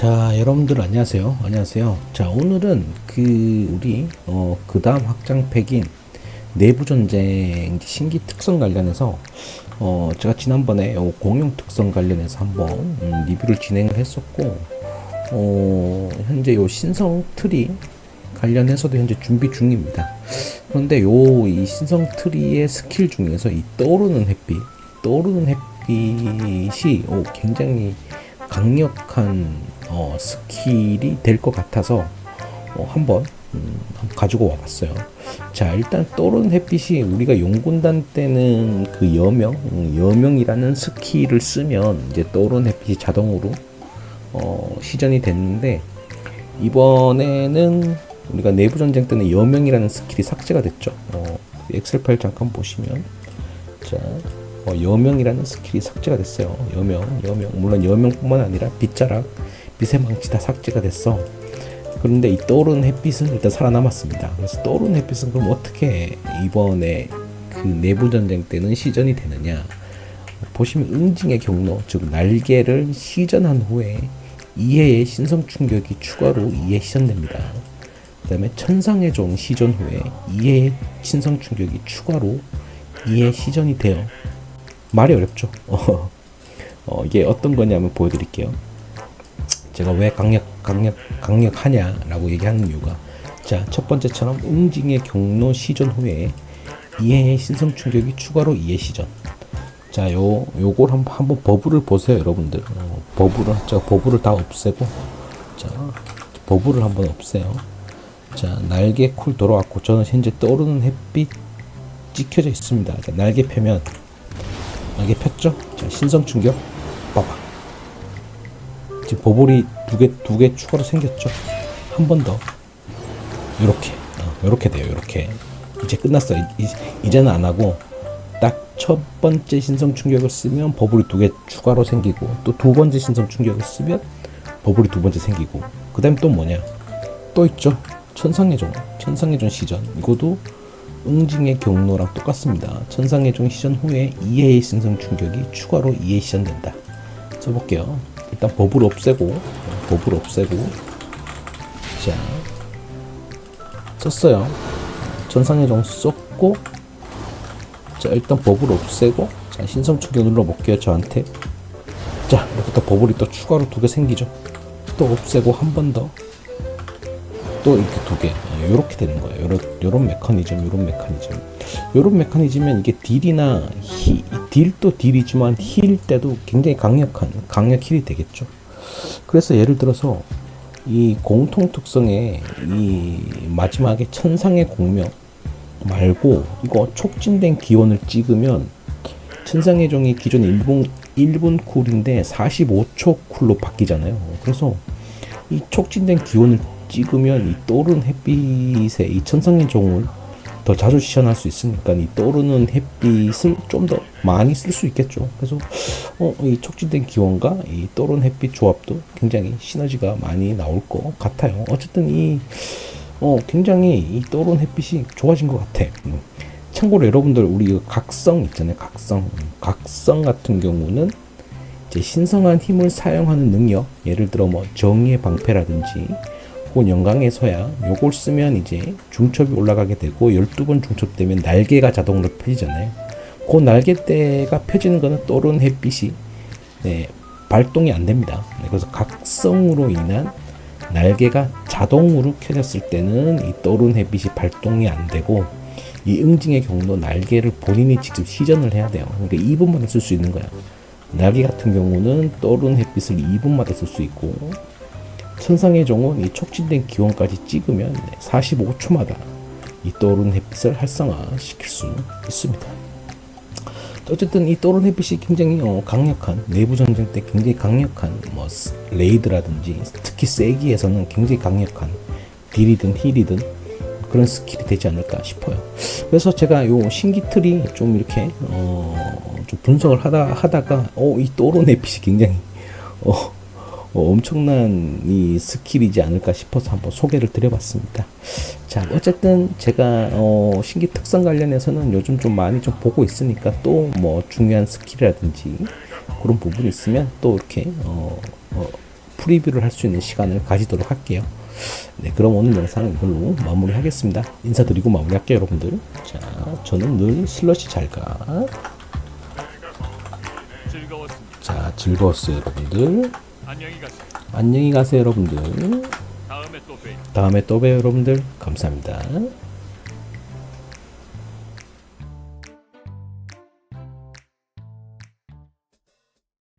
자, 여러분들 안녕하세요. 안녕하세요. 자, 오늘은 그 우리 어 그 다음 확장팩인 내부 전쟁 신기 특성 관련해서 어 제가 지난번에 요 공용 특성 관련해서 한번 음, 리뷰를 진행을 했었고 어 현재 요 신성 트리 관련해서도 현재 준비 중입니다. 그런데 요 이 신성 트리의 스킬 중에서 이 떠오르는 햇빛, 떠오르는 햇빛이 오, 굉장히 강력한 어, 스킬이 될 것 같아서 어, 한번 음, 가지고 와봤어요. 자 일단 떠오르는 햇빛이 우리가 용군단 때는 그 여명, 음, 여명이라는 스킬을 쓰면 이제 떠오르는 햇빛이 자동으로 어, 시전이 됐는데 이번에는 우리가 내부 전쟁 때는 여명이라는 스킬이 삭제가 됐죠. 어, 엑셀 파일 잠깐 보시면 자 어, 여명이라는 스킬이 삭제가 됐어요. 여명, 여명. 물론 여명뿐만 아니라 빗자락, 미세망치 다 삭제가 됐어. 그런데 이 떠오르는 햇빛은 일단 살아남았습니다. 그래서 떠오르는 햇빛은 그럼 어떻게 이번에 그 내부 전쟁 때는 시전이 되느냐? 보시면 응징의 경로, 즉 날개를 시전한 후에 2회의 신성 충격이 추가로 2회 시전됩니다. 그 다음에 천상의 종 시전 후에 2회의 신성 충격이 추가로 2회 시전이 돼요. 말이 어렵죠. 어, 어, 이게 어떤 거냐면 보여드릴게요. 제가 왜 강력 강력 강력하냐라고 얘기하는 이유가 자 첫 번째처럼 응징의 경로 시전 후에 이해의 신성 충격이 추가로 이해 시전. 자 요 요걸 한번 한번 버블을 보세요 여러분들. 어, 버블을 제가 버블을 다 없애고 자 버블을 한번 없애요. 자 날개 쿨 돌아왔고 저는 현재 떠오르는 햇빛 찍혀져 있습니다. 자, 날개 펴면 날개 폈죠? 자 신성 충격 봐봐. 지금 버블이 두 개 두 개 추가로 생겼죠. 한 번 더. 요렇게 어, 요렇게 돼요. 요렇게 이제 끝났어. 이, 이, 이 제는 안 하고 딱 첫 번째 신성 충격을 쓰면 버블이 두 개 추가로 생기고 또 두 번째 신성 충격을 쓰면 버블이 두 번째 생기고 그 다음에 또 뭐냐 또 있죠 천상의 종 천상의 종 시전 이거도 응징의 경로랑 똑같습니다 천상의 종 시전 후에 2회의 신성 충격이 추가로 2회 시전된다 써볼게요 일단 버블 없애고 버블 없애고. 자 썼어요. 천상의 종 썼고 자 일단 버블 없애고 자 신성 충격 눌러볼게요 저한테. 자 이렇게 또 버블이 또 추가로 두 개 생기죠. 또 없애고 한 번더 또 이렇게 두 개. 이렇게 되는 거예요. 요런, 요런 메커니즘 요런 메커니즘. 요런 메커니즘은 이게 딜이나 히, 딜도 딜이지만 힐 때도 굉장히 강력한 강력 힐이 되겠죠. 그래서 예를 들어서 이 공통 특성의 이 마지막에 천상의 공명 말고 이거 촉진된 기원을 찍으면 천상의 종이 기존 1분 1분 쿨인데 45초 쿨로 바뀌잖아요. 그래서 이 촉진된 기원을 찍으면 이 떠오르는 햇빛에 이 천상의 종을 더 자주 시전할 수 있으니까 이 떠오르는 햇빛을 좀 더 많이 쓸 수 있겠죠. 그래서 어, 이 촉진된 기원과 이 떠오르는 햇빛 조합도 굉장히 시너지가 많이 나올 것 같아요. 어쨌든 이 어, 굉장히 이 떠오르는 햇빛이 좋아진 것 같아. 음. 참고로 여러분들 우리 각성 있잖아요. 각성. 음, 각성 같은 경우는 이제 신성한 힘을 사용하는 능력, 예를 들어 뭐 정의의 방패라든지 혹은 영광의 서야 요걸 쓰면 이제 중첩이 올라가게 되고 12번 중첩되면 날개가 자동으로 펴지잖아요. 그 날개대가 펴지는 거는 떠오르는 햇빛이 네, 발동이 안 됩니다. 네, 그래서 각성으로 인한 날개가 자동으로 켜졌을 때는 이 떠오르는 햇빛이 발동이 안 되고 이 응징의 경우도 날개를 본인이 직접 시전을 해야 돼요. 그러니까 2분마다 쓸 수 있는 거야. 날개 같은 경우는 떠오르는 햇빛을 2분마다 쓸 수 있고 천상의 종은 이 촉진된 기온까지 찍으면 45초마다 이 떠오르는 햇빛을 활성화 시킬 수 있습니다. 어쨌든 이 떠오르는 햇빛이 굉장히 어, 강력한 내부 전쟁 때 굉장히 강력한 뭐 스- 레이드라든지 특히 세기에서는 굉장히 강력한 딜이든 힐이든 그런 스킬이 되지 않을까 싶어요. 그래서 제가 요 신기 틀이 좀 이렇게 어, 좀 분석을 하다 하다가 어이 떠오르는 햇빛이 굉장히 어, 어, 엄청난 이 스킬이지 않을까 싶어서 한번 소개를 드려봤습니다. 자, 어쨌든 제가 어, 신기 특성 관련해서는 요즘 좀 많이 좀 보고 있으니까 또 뭐 중요한 스킬이라든지 그런 부분이 있으면 또 이렇게 어, 어, 프리뷰를 할 수 있는 시간을 가지도록 할게요. 네, 그럼 오늘 영상은 이걸로 마무리하겠습니다. 인사드리고 마무리할게요, 여러분들. 자, 저는 늘 슬러시 잘가. 자, 즐거웠어요, 여러분들. 안녕히 가세요. 안녕히 가세요, 여러분들. 다음에 또 봬요. 다음에 또 봬요, 여러분들. 감사합니다.